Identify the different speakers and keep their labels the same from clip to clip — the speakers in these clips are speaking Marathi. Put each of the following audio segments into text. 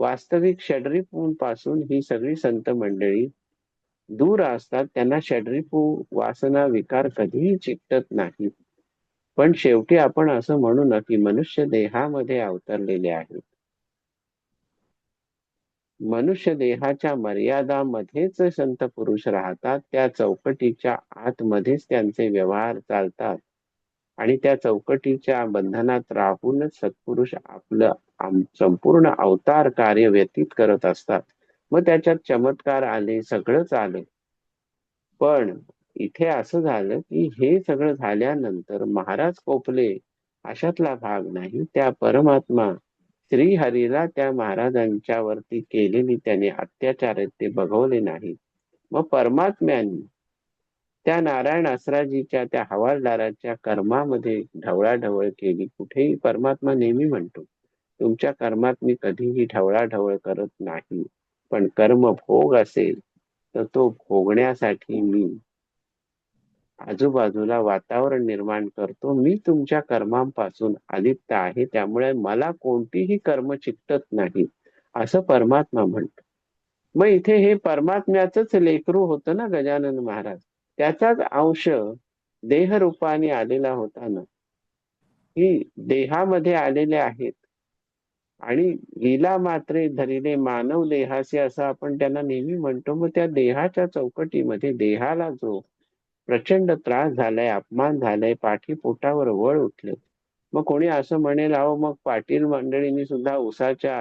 Speaker 1: वास्तविक षड्रिपू पासून ही सगळी संत मंडळी दूर असतात त्यांना षड्रिपू वासना विकार कधीही चिकटत नाही. पण शेवटी आपण असं म्हणू ना की मनुष्य देहामध्ये अवतरलेले आहेत. मनुष्य देहाच्या मर्यादामध्येच संत पुरुष राहतात त्या चौकटीच्या आतमध्येच त्यांचे व्यवहार चालतात. आणि त्या चौकटीच्या बंधनात राहूनच सत्पुरुष आपलं संपूर्ण अवतार कार्य व्यतीत करत असतात. मग त्याच्यात चमत्कार आले सगळंच आलं. पण इथे असं झालं की हे सगळं झाल्यानंतर महाराज कोपले अशातला भाग नाही त्या परमात्मा श्री हरीला त्या महाराजांच्या वरती केलेली त्याने अत्याचार ते बघवले नाही मग परमात्म्यांनी त्या नारायण आसराजीच्या त्या हवालदाराच्या कर्मामध्ये ढवळाढवळ केली. कुठेही परमात्मा नेहमी म्हणतो तुमच्या कर्मात मी कधीही ढवळाढवळ करत नाही पण कर्म भोग असेल तर तो भोगण्यासाठी मी आजूबाजूला वातावरण निर्माण करतो. मी तुमच्या कर्मांपासून अलिप्त आहे त्यामुळे मला कोणतीही कर्म चिकटत नाही असं परमात्मा म्हणतो. मग इथे हे परमात्म्याच लेकरू होतं ना गजानन महाराज? त्याचाच अंश देहरूपाने आलेला होता ना. ही देहामध्ये आलेले आहेत. आणि लीला मात्रे धरिले मानव देहासे असं आपण त्यांना नेहमी म्हणतो मग त्या देहाच्या चौकटीमध्ये देहाला जो प्रचंड त्रास झालाय अपमान झालाय पाठी पोटावर वळ उठले. मग कोणी असं म्हणेल अहो मग पाटील मंडळींनी सुद्धा उसाच्या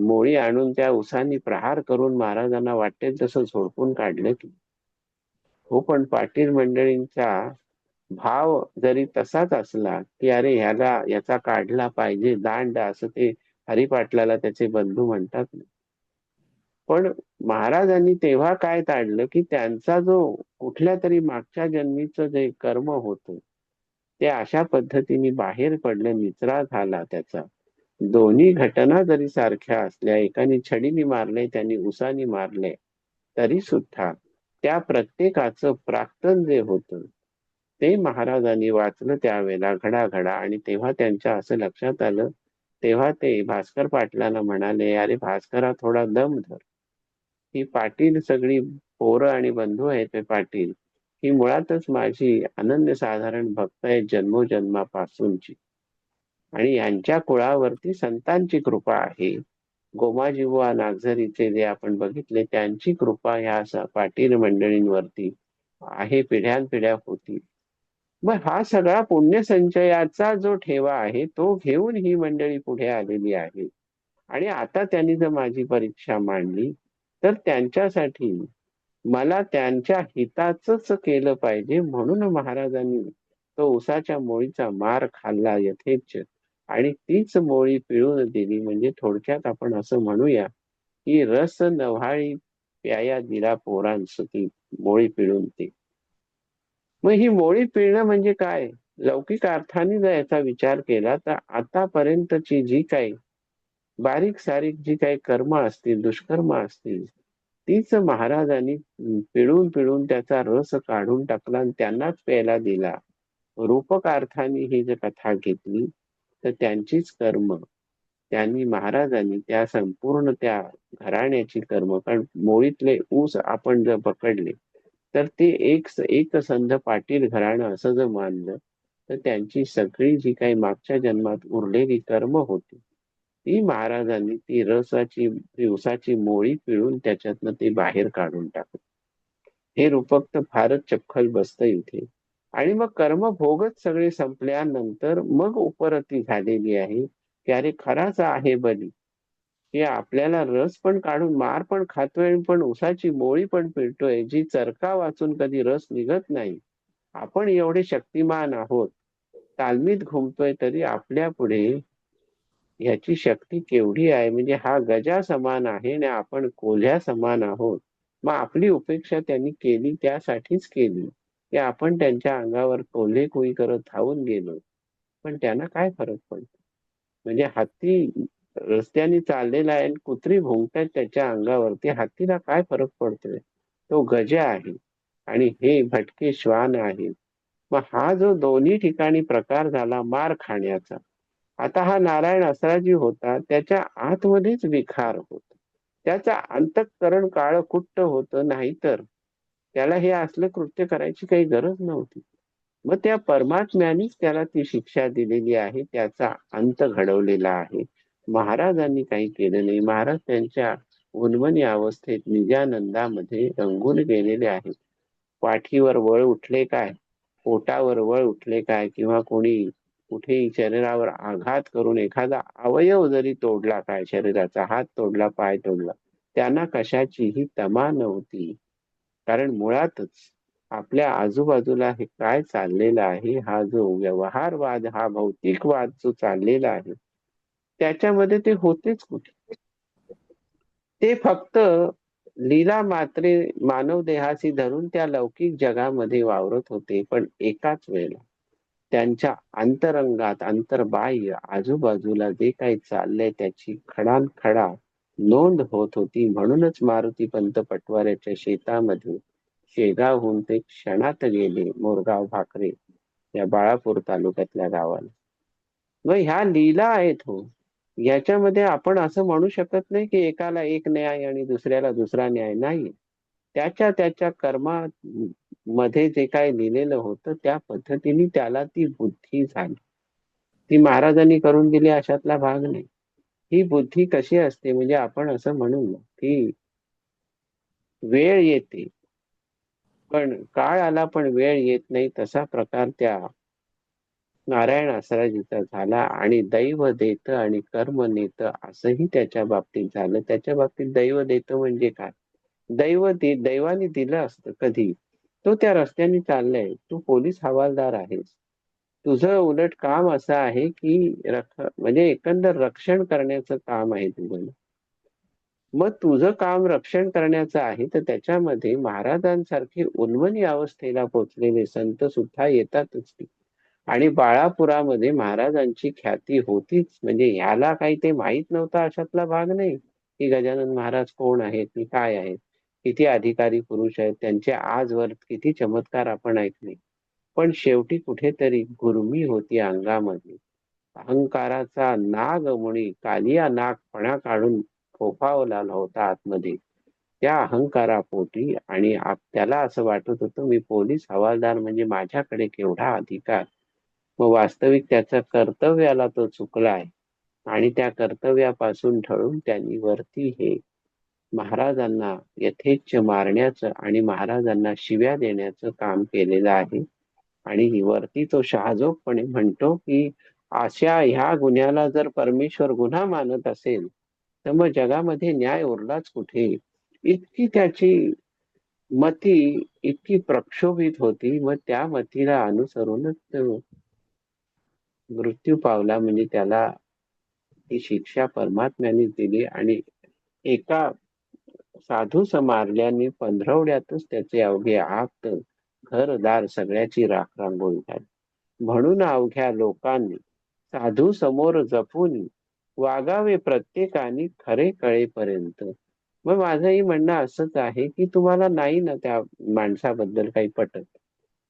Speaker 1: मोळी आणून त्या उसानी प्रहार करून महाराजांना वाटते तसं झोडपून काढले की हो पण पाटील मंडळींचा भाव जरी तसाच असला की अरे ह्याला याचा काढला पाहिजे दांड असं ते हरिपाटलाला त्याचे बंधू म्हणतात पण महाराजांनी तेव्हा काय ताडलं की त्यांचा जो कुठल्या तरी मागच्या जन्मीचं जे कर्म होतं ते अशा पद्धतीने बाहेर पडलं निचरा झाला त्याचा. दोन्ही घटना जरी सारख्या असल्या एकाने छडीने मारले त्यांनी उसानी मारले तरी सुद्धा त्या प्रत्येकाचं प्राक्तन जे होतं ते महाराजांनी वाचलं त्यावेळेला घडाघडा आणि तेव्हा त्यांच्या असं लक्षात आलं तेव्हा ते भास्कर पाटलांना म्हणाले अरे भास्करा थोडा दम धर. ही पाटील सगळी पोरं आणि बंधू आहेत ते पाटील. ही मुळातच माझी अनन्य साधारण भक्त आहे जन्मोजन्मापासूनची. आणि यांच्या कुळावरती संतांची कृपा आहे. गोमाजीवा नागझरीचे जे आपण बघितले त्यांची कृपा ह्या पाटील मंडळींवरती आहे पिढ्यान पिढ्या होती. मग हा सगळा पुण्यसंचयाचा जो ठेवा आहे तो घेऊन ही मंडळी पुढे आलेली आहे. आणि आता त्यांनी जर माझी परीक्षा मांडली तर त्यांच्यासाठी मला त्यांच्या हिताच केलं पाहिजे म्हणून महाराजांनी तो उसाच्या मोळीचा मार खाल्ला यथेच आणि तीच मोळी पिळून दिली. म्हणजे थोडक्यात आपण असं म्हणूया की रस नव्हाळी प्याया दिला पोरांसुती मोळी पिळून ती. मग ही मोळी पिळणं म्हणजे काय? लौकिक अर्थाने जर याचा विचार केला तर आतापर्यंतची जी काही बारीक सारीक जी काही कर्म असतील दुष्कर्म असतील तीच महाराजांनी पिळून पिळून त्याचा रस काढून टाकला आणि त्यांनाच प्यायला दिला. रूपक अर्थाने ही जर कथा घेतली तर त्यांचीच कर्म त्यांनी महाराजांनी त्या संपूर्ण त्या घराण्याची कर्म कारण मोळीतले ऊस आपण जर पकडले तर ते एक एक संध पाटील घराणं असं जर मानलं तर त्यांची सगळी जी काही मागच्या जन्मात उरलेली कर्म होती ती महाराजांनी ती रसाची दिवसाची मोळी पिळून त्याच्यातनं ते बाहेर काढून टाकत हे रूपक तर फारच चपखल बसत इथे. आणि मग कर्मभोगच सगळे संपल्यानंतर मग उपरती झालेली आहे की अरे खराच आहे बली. की आपल्याला रस पण काढून मार पण खातोय पण उसाची मोळी पण पिळतोय जी चरका वाचून कधी रस निघत नाही. आपण एवढे शक्तिमान आहोत. तालमीत घुमतोय तरी आपल्या पुढे ह्याची शक्ती केवढी आहे? म्हणजे हा गजा समान आहे आणि आपण कोल्ह्या समान आहोत. मग आपली उपेक्षा त्यांनी केली त्यासाठीच केली. की आपण त्यांच्या अंगावर कोल्हे कोई करत धावून गेलो. पण त्यांना काय फरक पडतो? म्हणजे हत्ती रस्त्याने चाललेला आहे कुत्री भोंगतात त्याच्या अंगावरती हत्तीला काय फरक पडतोय? तो गजा आहे आणि हे भटके श्वान आहे. मग हा जो दोन्ही ठिकाणी प्रकार झाला मार खाण्याचा आता हा नारायण असराजी होता त्याच्या आतमध्येच विखार होत. त्याचा अंतःकरण काळकुट्ट होतं नाहीतर त्याला हे असलं कृत्य करायची काही गरज नव्हती. मग त्या परमात्म्यानेच त्याला ती शिक्षा दिलेली आहे त्याचा अंत घडवलेला आहे. महाराजांनी काही केलं नाही. महाराज त्यांच्या उन्मनी अवस्थेत निजानंदामध्ये रंगून गेलेले आहेत. पाठीवर वळ उठले काय? पोटावर वळ उठले काय? किंवा कोणी कुठेही शरीरावर आघात करून एखादा अवयव जरी तोडला काय? शरीराचा हात तोडला पाय तोडला त्यांना कशाचीही तमा नव्हती. कारण मुळातच आपल्या आजूबाजूला हे काय चाललेलं आहे हा जो व्यवहारवाद हा भौतिकवाद जो चाललेला आहे त्याच्यामध्ये ते होतेच कुठे? ते फक्त लीला मात्रे मानव देहाशी धरून त्या लौकिक जगामध्ये वावरत होते पण एकाच वेळेला त्यांच्या अंतरंगात अंतर्बाह्य आजूबाजूला जे काही चाललंय त्याची खडान खडा नोंद होत होती. म्हणूनच मारुती पंत पटवाऱ्याच्या शेतामध्ये शेगावहून ते क्षणात गेले मोरगाव भाकरे या बाळापूर तालुक्यातल्या गावाला. व ह्या लीला आहेत हो. याच्यामध्ये आपण असं म्हणू शकत नाही की एकाला एक न्याय आणि दुसऱ्याला दुसरा न्याय नाही. त्याच्या त्याच्या कर्मा मध्ये जे काय लिहिलेलं होतं त्या पद्धतीने त्याला ती बुद्धी झाली. ती महाराजांनी करून दिली अशातला भाग नाही. ही बुद्धी कशी असते? म्हणजे आपण असं म्हणू की वेळ येते. पण काळ आला पण वेळ येत नाही तसा प्रकार त्या नारायण आसराजीचा झाला आणि दैव देत आणि कर्म नेत असंही त्याच्या बाबतीत झालं. त्याच्या बाबतीत दैव देत म्हणजे काय? दैव दे दैवाने दिलं असतं कधी? तो त्या रस्त्याने चाललाय. तू पोलीस हवालदार आहेस. तुझं उलट काम असं आहे की रख म्हणजे एकंदर रक्षण करण्याचं काम आहे तुझं. मग तुझं काम रक्षण करण्याचं आहे तर त्याच्यामध्ये महाराजांसारखे उन्मनी अवस्थेला पोचलेले संत सुद्धा येतातच की आणि बाळापुरामध्ये महाराजांची ख्याती होतीच. म्हणजे ह्याला काही ते माहीत नव्हतं अशातला भाग नाही की गजानन महाराज कोण आहेत की काय आहेत किती अधिकारी पुरुष आहेत त्यांचे आजवर किती चमत्कार आपण ऐकले. पण शेवटी कुठेतरी गुरमी होती अंगामध्ये. अहंकाराचा नाग कालिया नागपणा काढून फोफावला होता आतमध्ये. त्या अहंकारापोटी आणि त्याला असं वाटत होतं मी पोलीस हवालदार म्हणजे माझ्याकडे केवढा अधिकार? व वास्तविक त्याच्या कर्तव्याला तो चुकलाय आणि त्या कर्तव्यापासून ठळून त्यांनी वरती हे महाराजांना यथेच्छ मारण्याचं आणि महाराजांना शिव्या देण्याचं काम केलेलं आहे. आणि वरती तो शहाजोगपणे म्हणतो की अशा ह्या गुन्ह्याला जर परमेश्वर गुन्हा मानत असेल तर मग जगामध्ये न्याय उरलाच कुठे? इतकी त्याची मती इतकी प्रक्षोभित होती मग त्या मतीला अनुसरूनच मृत्यू पावला म्हणजे त्याला ही शिक्षा परमात्म्याने दिली आणि एका साधू समारल्याने पंधरवड्यातच त्याचे अवघे आत घरदार सगळ्याची राखरांगोळी झाली म्हणून अवघ्या लोकांनी साधू समोर जपून वागावे प्रत्येकाने खरे कळेपर्यंत. मग माझंही म्हणणं असंच आहे की तुम्हाला नाही ना त्या माणसाबद्दल काही पटत?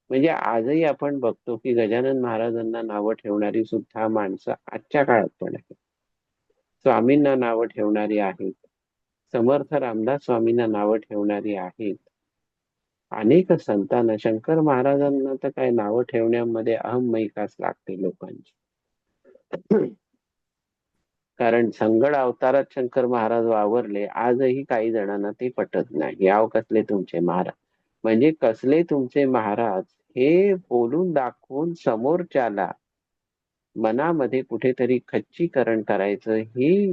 Speaker 1: म्हणजे आजही आपण बघतो की गजानन महाराजांना नावं ठेवणारी सुद्धा माणसं आजच्या काळात पण आहेत. स्वामींना नावं ठेवणारी आहेत. समर्थ रामदास स्वामींना नावं ठेवणारी आहेत. अनेक संतांना शंकर महाराजांना तर काय नावं ठेवण्यामध्ये अहमयिकाच लागते लोकांची. कारण संगड अवतारात शंकर महाराज वावरले आजही काही जणांना ते पटत नाही. याव कसले तुमचे महाराज? म्हणजे कसले तुमचे महाराज हे बोलून दाखवून समोरच्याला मनामध्ये कुठेतरी खच्चीकरण करायचं ही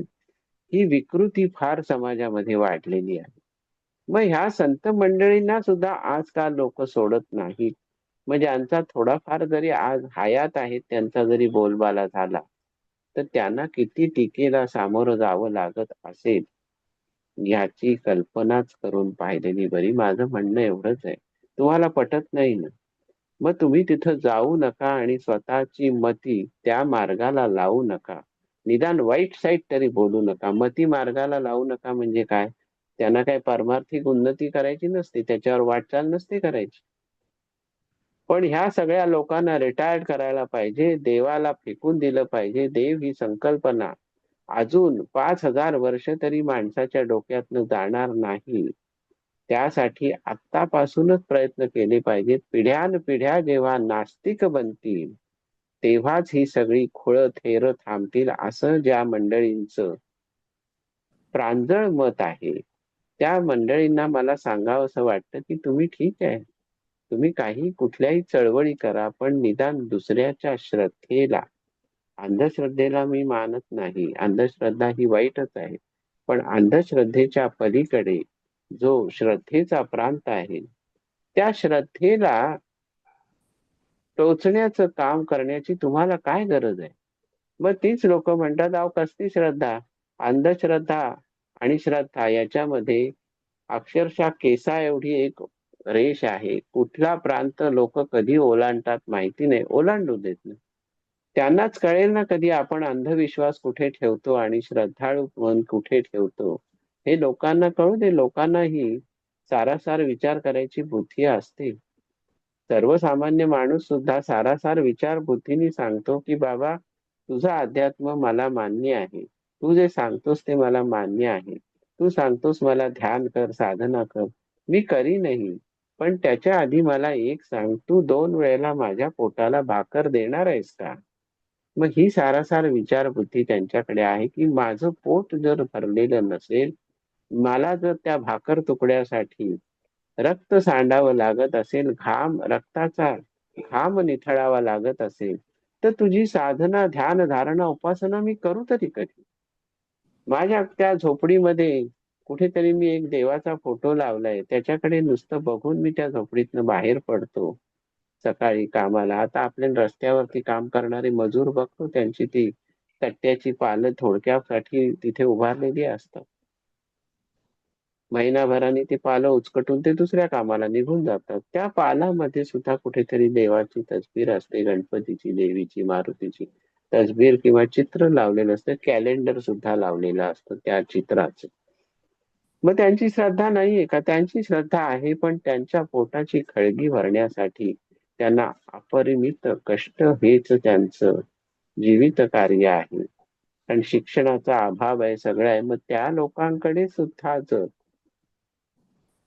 Speaker 1: ही विकृती फार समाजामध्ये वाढलेली आहे. मग ह्या संत मंडळींना सुद्धा आजकाल लोक सोडत नाहीत? म्हणजे यांचा थोडाफार जरी आज हयात आहेत त्यांचा जरी बोलबाला झाला तर त्यांना किती टीकेला सामोरं जावं लागत असेल? याची कल्पनाच करून पाहिलेली बरी. माझं म्हणणं एवढंच आहे. तुम्हाला पटत नाही ना? मग तुम्ही तिथं जाऊ नका आणि स्वतःची मती त्या मार्गाला लावू नका. निदान वाईट साईड तरी बोलू नका. मती मार्गाला लावू नका म्हणजे काय? त्यांना काही पारमार्थिक उन्नती करायची नसते त्याच्यावर वाटचाल नसते करायची. पण ह्या सगळ्या लोकांना रिटायर्ड करायला पाहिजे देवाला फेकून दिलं पाहिजे देव ही संकल्पना. अजून पाच हजार वर्ष तरी माणसाच्या डोक्यातनं जाणार नाही. त्यासाठी आत्तापासूनच प्रयत्न केले पाहिजेत. पिढ्यान पिढ्या जेव्हा नास्तिक बनतील तेव्हाच ही सगळी खोळ थेर थांबतील असं ज्या मंडळींचं प्रांजळ मत आहे. त्या मंडळींना मला सांगावं असं वाटतं की तुम्ही ठीक आहे. तुम्ही काही कुठल्याही चळवळी करा पण निदान दुसऱ्याच्या श्रद्धेला अंधश्रद्धेला मी मानत नाही. अंधश्रद्धा ही वाईटच आहे. पण अंधश्रद्धेच्या पलीकडे जो श्रद्धेचा प्रांत आहे त्या श्रद्धेला टोचण्याचं काम करण्याची तुम्हाला काय गरज आहे? मग तीच लोक म्हणतात अहो कसली श्रद्धा? अंधश्रद्धा आणि श्रद्धा याच्यामध्ये अक्षरशः केसा एवढी एक रेष आहे. कुठला प्रांत लोक कधी ओलांडतात माहिती नाही. ओलांडू देत नाही. त्यांनाच कळेल ना कधी आपण अंधविश्वास कुठे ठेवतो आणि श्रद्धाळू मन कुठे ठेवतो. हे लोकांना कळू दे. लोकांनाही सारासार विचार करायची बुद्धी असते. सर्वसामान्य माणूस सुद्धा सारासार विचार बुद्धीने सांगतो की बाबा तुझा अध्यात्म मला मान्य आहे. तू जे सांगतोस ते मला मान्य आहे. तू सांगतोस मला ध्यान कर साधना कर. मी करी नाही पण त्याच्या आधी मला एक सांग तू दोन वेळेला माझ्या पोटाला भाकर देणार आहेस का? मग ही सारासार विचार बुद्धी त्यांच्याकडे आहे की माझं पोट जर भरलेलं नसेल मला जर त्या भाकर तुकड्यासाठी रक्त सांडावं लागत असेल घाम रक्ताचा घाम निथळावा लागत असेल तर तुझी साधना ध्यान धारणा उपासना मी करू तरी कधी? माझ्या त्या झोपडीमध्ये कुठेतरी मी एक देवाचा फोटो लावलाय. त्याच्याकडे नुसतं बघून मी त्या झोपडीतनं बाहेर पडतो. सकाळी कामाला. आता आपल्या रस्त्यावरती काम करणारे मजूर बघतो त्यांची ती तट्ट्याची पालं थोडक्यासाठी तिथे उभारलेली असतात. महिनाभराने ती पालं उचकटून ते दुसऱ्या कामाला निघून जातात. त्या पालामध्ये सुद्धा कुठेतरी देवाची तस्वीर असते. गणपतीची देवीची मारुतीची. तस्वीर किंवा चित्र लावलेलं असतं. कॅलेंडर सुद्धा लावलेलं असतं त्या चित्राचं. मग त्यांची श्रद्धा नाहीये का? त्यांची श्रद्धा आहे पण त्यांच्या पोटाची खळगी भरण्यासाठी त्यांना अपरिमित कष्ट हेच त्यांचं जीवित कार्य आहे. आणि शिक्षणाचा अभाव आहे सगळं आहे. मग त्या लोकांकडे सुद्धा जर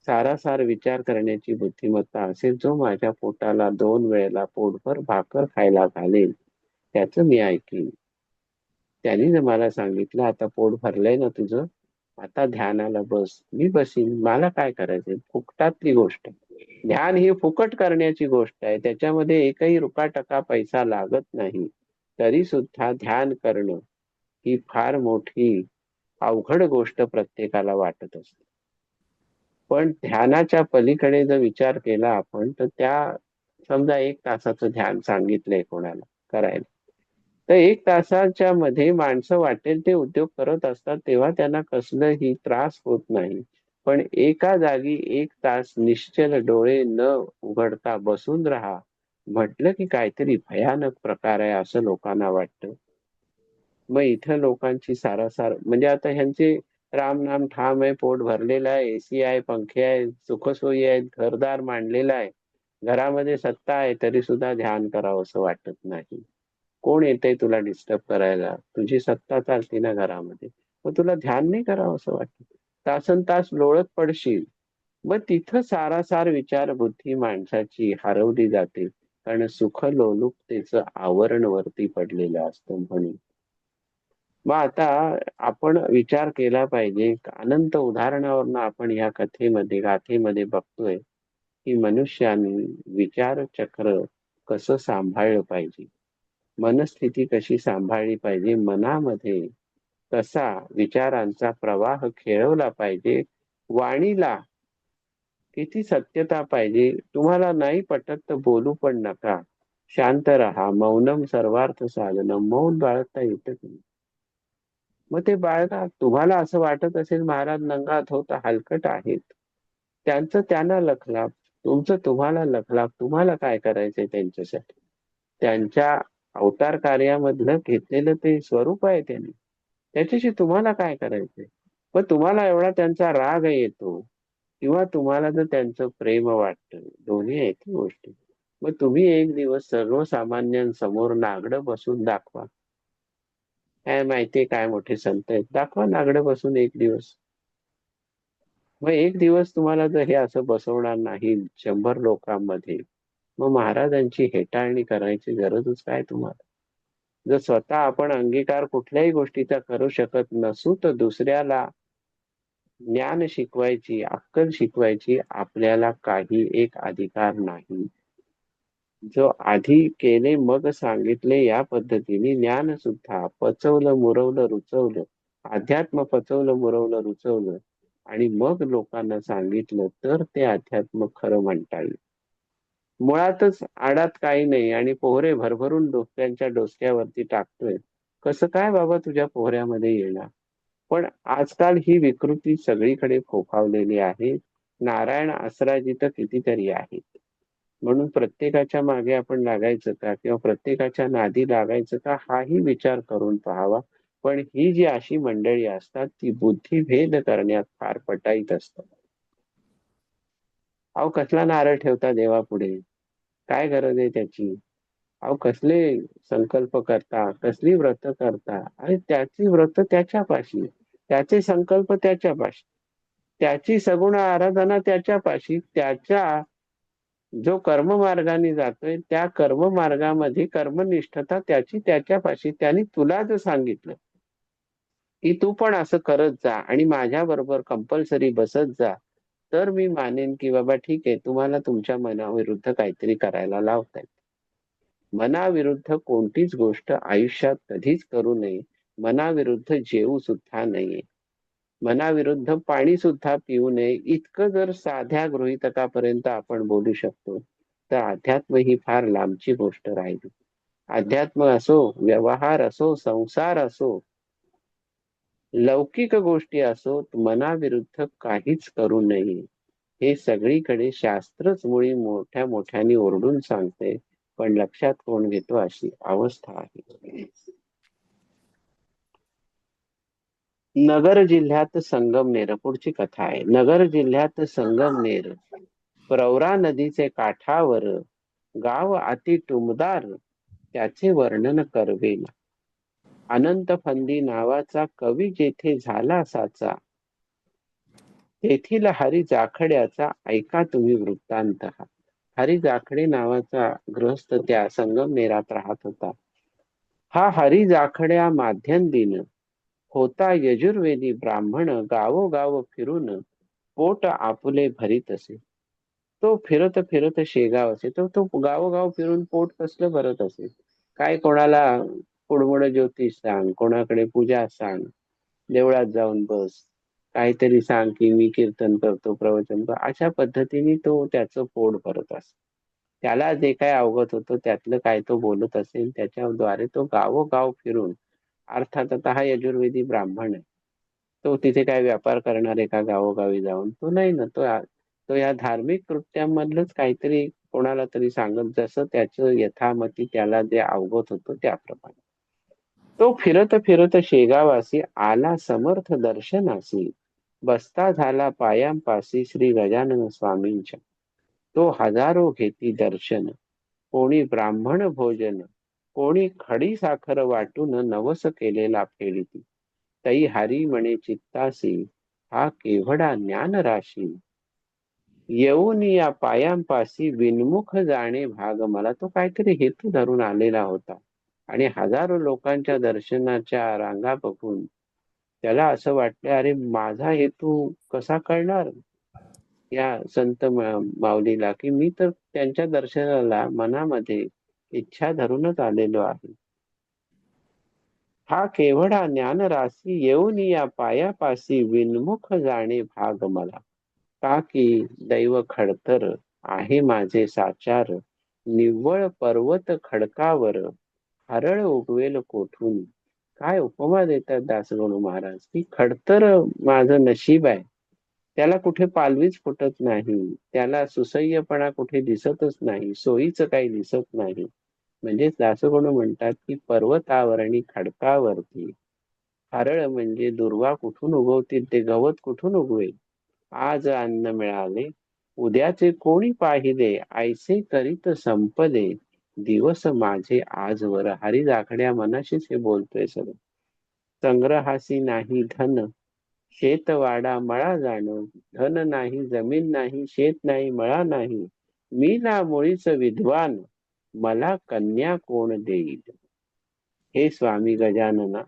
Speaker 1: सारासार विचार करण्याची बुद्धिमत्ता असेल जो माझ्या पोटाला दोन वेळेला पोटभर भाकर खायला घालेल त्याच मी ऐकीन त्यांनी जर मला सांगितलं आता पोट भरलंय ना तुझं आता ध्यानाला बस मी बसीन मला काय करायचंय फुकटातली गोष्ट ध्यान ही फुकट करण्याची गोष्ट आहे. त्याच्यामध्ये एकही रुकाटका पैसा लागत नाही. तरी सुद्धा ध्यान करणं ही फार मोठी अवघड गोष्ट प्रत्येकाला वाटत असते. पण ध्यानाच्या पलीकडे जर विचार केला आपण तर त्या समजा एक तासाचं ध्यान सांगितलंय कोणाला करायला तर एक तासाच्या मध्ये माणसं वाटेल ते उद्योग करत असतात तेव्हा त्यांना कसलंही त्रास होत नाही. पण एका जागी एक तास निश्चल डोळे न उघडता बसून राहा. म्हटलं की काहीतरी भयानक प्रकार आहे असं लोकांना वाटतं. मग इथं लोकांची सारासार म्हणजे आता ह्यांचे राम नाम ठाम आहे पोट भरलेलं आहे एसी आहे पंखे आहे सुखसोयी आहेत घरदार मांडलेला आहे. घरामध्ये सत्ता आहे तरी सुद्धा ध्यान करावं असं वाटत नाही. कोण येतंय तुला डिस्टर्ब करायला? तुझी सत्ता चालते ना घरामध्ये. मग तुला ध्यान नाही करावं असं वाटत? तासन तास लोळत पडशील. मग तिथं सारासार विचार बुद्धी माणसाची हरवली जाते. कारण सुख लोलुपतेचं आवरण वरती पडलेलं असतं म्हणून. मग आता आपण विचार केला पाहिजे. अनंत उदाहरणावरनं आपण ह्या कथेमध्ये गाथेमध्ये बघतोय की मनुष्याने विचार चक्र कसं सांभाळलं पाहिजे? मनस्थिती कशी सांभाळली पाहिजे? मनामध्ये कसा विचारांचा प्रवाह खेळवला पाहिजे? वाणीला किती सत्यता पाहिजे? तुम्हाला नाही पटत तर बोलू पण नका. शांत राहा. मौनम सर्वार्थ साधनम. मौन बाळगता येतं की मग ते बाळगा. तुम्हाला असं वाटत असेल महाराज नंगात होत हलकट आहेत. त्यांचं त्यांना लखलाप. तुमचं तुम्हाला लखलाप. तुम्हाला काय करायचंय त्यांच्यासाठी? त्यांच्या अवतार कार्यामधलं घेतलेलं ते स्वरूप आहे त्यांनी. त्याच्याशी तुम्हाला काय करायचंय? पण तुम्हाला एवढा त्यांचा राग येतो किंवा तुम्हाला जर त्यांचं प्रेम वाटतं दोन्ही आहेत गोष्टी. मग तुम्ही एक दिवस सर्वसामान्यांसमोर नागडं बसून दाखवा. काय माहितीये काय मोठे संत आहेत? दाखवा नागडं बसून एक दिवस. मग एक दिवस तुम्हाला जर हे असं बसवणार नाही शंभर लोकांमध्ये मग महाराजांची हेटाळणी करायची गरजच काय तुम्हाला? जर स्वतः आपण अंगीकार कुठल्याही गोष्टीचा करू शकत नसू तर दुसऱ्याला ज्ञान शिकवायची अक्कल शिकवायची आपल्याला काही एक अधिकार नाही. जो आधी केले मग सांगितले या पद्धतीने ज्ञान सुद्धा पचवलं मुरवलं रुचवलं अध्यात्म पचवलं मुरवलं रुचवलं आणि मग लोकांना सांगितलं तर ते अध्यात्म खरं म्हणता येईल. मुळातच आडात काही नाही आणि पोहरे भरभरून डोक्यांच्या डोसक्यावरती टाकतोय. कसं काय बाबा तुझ्या पोहऱ्यामध्ये येणार? पण आजकाल ही विकृती सगळीकडे फोफावलेली आहे. नारायण आसराजी तर कितीतरी आहेत. म्हणून प्रत्येकाच्या मागे आपण लागायचं का? किंवा प्रत्येकाच्या नादी लागायचं का? हाही विचार करून पाहावा. पण ही जी अशी मंडळी असतात ती बुद्धिभेद करण्यात फार पटाईत असतात. अहो कसला नारळ ठेवता देवापुढे काय गरज आहे त्याची? अहो कसले संकल्प करता? कसली व्रत करता? आणि त्याची व्रत त्याच्यापाशी. त्याचे संकल्प त्याच्यापाशी. त्याची सगुण आराधना त्याच्यापाशी. त्याच्या जो कर्म मार्गाने जातोय त्या कर्म मार्गामध्ये कर्मनिष्ठता त्याची त्याच्यापाशी. त्यांनी तुला जर सांगितलं की तू पण असं करत जा आणि माझ्या बरोबर कंपल्सरी बसत जा तर मी मानेन की बाबा ठीक आहे तुम्हाला तुमच्या मनाविरुद्ध काहीतरी करायला लावतायत. मनाविरुद्ध कोणतीच गोष्ट आयुष्यात कधीच करू नये. मनाविरुद्ध जेवू सुद्धा नाहीये मनाविरुद्ध पाणी सुद्धा पिऊ नये. इतकं जर साध्या गृहितकापर्यंत आपण बोलू शकतो तर अध्यात्म ही फार लांबची गोष्ट राहिली. अध्यात्म असो व्यवहार असो संसार असो लौकिक गोष्टी असो मनाविरुद्ध काहीच करू नये. हे सगळीकडे शास्त्रच मुळी मोठ्या मोठ्याने ओरडून सांगते पण लक्षात कोण घेतो अशी अवस्था आहे. नगर जिल्ह्यात संगमनेर पुढची कथा आहे. नगर जिल्ह्यात संगमनेर प्रवरा नदीचे काठावर गाव अति टुमदार त्याचे वर्णन करवेल अनंत फंदी नावाचा कवी जेथे झाला साचा तेथील हरी जाखड्याचा ऐका तुम्ही वृत्तांत. हरी जाखडे नावाचा गृहस्थ त्या संगमनेरात राहत होता. हा हरी जाखड्या माध्यम दिन होता यजुर्वेदी ब्राह्मण गावोगाव फिरून पोट आपुले भरीत असे. तो फिरत फिरत शेगाव असे तो तो गावोगाव फिरून पोट कसलं भरत असे? काय कोणाला कुडमुड ज्योतिष सांग कोणाकडे पूजा सांग देवळात जाऊन बस. काहीतरी सांग की मी कीर्तन करतो प्रवचन करतो अशा पद्धतीने तो त्याचं पोट भरत असतो. त्याला जे काय अवगत होतं त्यातलं काय तो बोलत असेल त्याच्याद्वारे तो गावोगाव फिरून अर्थात आता हा यजुर्वेदी ब्राह्मण आहे. तो तिथे काय व्यापार करणार आहे का गावोगावी जाऊन? तो नाही ना. तो तो या धार्मिक कृत्यांमधलंच काहीतरी कोणाला तरी सांगत जसं त्याचं यथामती त्याला जे अवगत होतं त्याप्रमाणे. तो फिरत फिरत शेगावासी आला समर्थ दर्शनासी. बसता झाला पायांपासी श्री गजानन स्वामींच्या. तो हजारो घेती दर्शन. कोणी ब्राह्मण भोजन. कोणी खडी साखर वाटून नवस केलेला फेडिती. तई हरी म्हणे चित्तासी हा केवढा ज्ञान राशी. येऊन या पायांपासी विनमुख जाणे भाग. मला तो काहीतरी हेतू धरून आलेला होता. आणि हजारो लोकांच्या दर्शनाच्या रांगा बघून त्याला असं वाटलं अरे माझा हेतू कसा कळणार? या संत माऊलीला की मी तर त्यांच्या दर्शनाला मनामध्ये इच्छा धरूनच आलेलो आहे. हा केवढा ज्ञान राशी येऊन या पायापाशी विनमुख जाणे भाग मला. का की दैव खडतर आहे माझे साचार निव्वळ पर्वत खडकावर हरळ उगवेल कोठून? काय उपमा देतात दासगणू महाराज? की खडतर माझं नशीब आहे. त्याला कुठे पालवीच फुटत नाही. त्याला सुसह्यपणा कुठे दिसतच नाही. सोयीचं काही दिसत नाही. म्हणजे दासगणू म्हणतात की पर्वतावर आणि खडकावरती. हरळ म्हणजे दुर्वा कुठून उगवतील ते गवत कुठून उगवेल? आज अन्न मिळाले उद्याचे कोणी पाहिले ऐसे करीत संपले. दिवस माझे आजवर. हरी जाखड्या मनाशीच हे बोलतोय सगळं. संग्रहासी नाही धन. शेतवाडा मळा जाण. धन नाही जमीन नाही शेत नाही मळा नाही. मी ना मुळीच विद्वान. मला कन्या कोण देईल? हे स्वामी गजानना.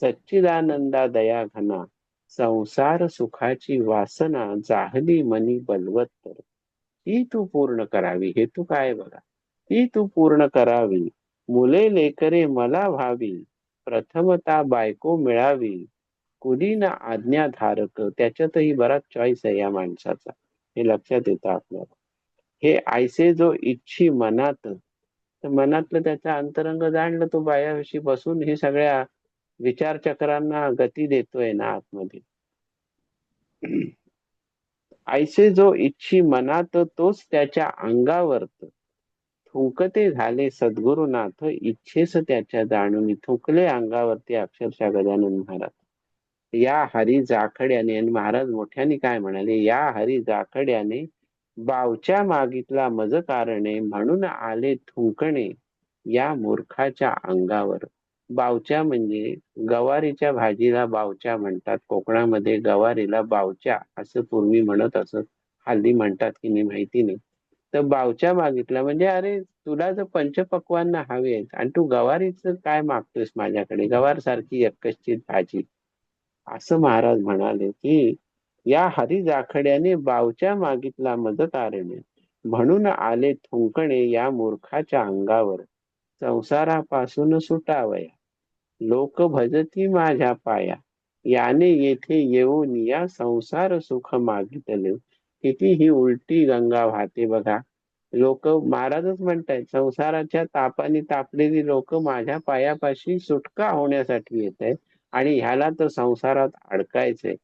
Speaker 1: सच्चिदानंदा दया घना. संसार सुखाची वासना. जाहली मनी बलवत्तर. ही तू पूर्ण करावी. हे तू काय बघा? ती तू पूर्ण करावी. मुले लेकरे मला व्हावी. प्रथमता बायको मिळावी. कुलीन आज्ञाधारक त्याच्यातही बराच चॉईस आहे या माणसाचा. हे लक्षात येतं आपल्याला. हे आयसे जो इच्छी मनात तर मनातलं त्याचा अंतरंग जाणलं तो बायाविषयी बसून हे सगळ्या विचार चक्रांना गती देतोय ना आतमध्ये. आयसे जो इच्छी मनात तोच त्याच्या अंगावरत थुंकते झाले सद्गुरुनाथ इच्छेस त्याच्या जाणून थुंकले अंगावरती अक्षरशः गजानन महाराज. या हरी जाखड्याने आणि महाराज मोठ्याने काय म्हणाले या हरी जाखड्याने बावच्या मागितला मज कारणे म्हणून आले थुंकणे या मूर्खाच्या अंगावर. बावच्या म्हणजे गवारीच्या भाजीला बावच्या म्हणतात कोकणामध्ये गवारीला बावच्या असं पूर्वी म्हणत असत हल्ली म्हणतात की नाही माहिती नाही. तर बावच्या मागितला म्हणजे अरे तुला जर पंचपक्वांना हवे आणि तू गवारीच काय मागतोयस माझ्याकडे? गवार सारखी एकचित भाजी. असं महाराज म्हणाले की या हरी जाखड्याने बावच्या मागितला मदत कारणे म्हणून आले थुंकणे या मूर्खाच्या अंगावर. संसारापासून सुटावया. लोक भजती माझ्या पाया. याने येथे येऊन या संसार सुख मागितले. किती ही उलटी गंगा वाहते बघा. लोक महाराजच म्हणतायत संसाराच्या तापाने तापलेली लोक माझ्या पायापाशी सुटका होण्यासाठी येत आहेत आणि ह्याला तर संसारात अडकायचंय.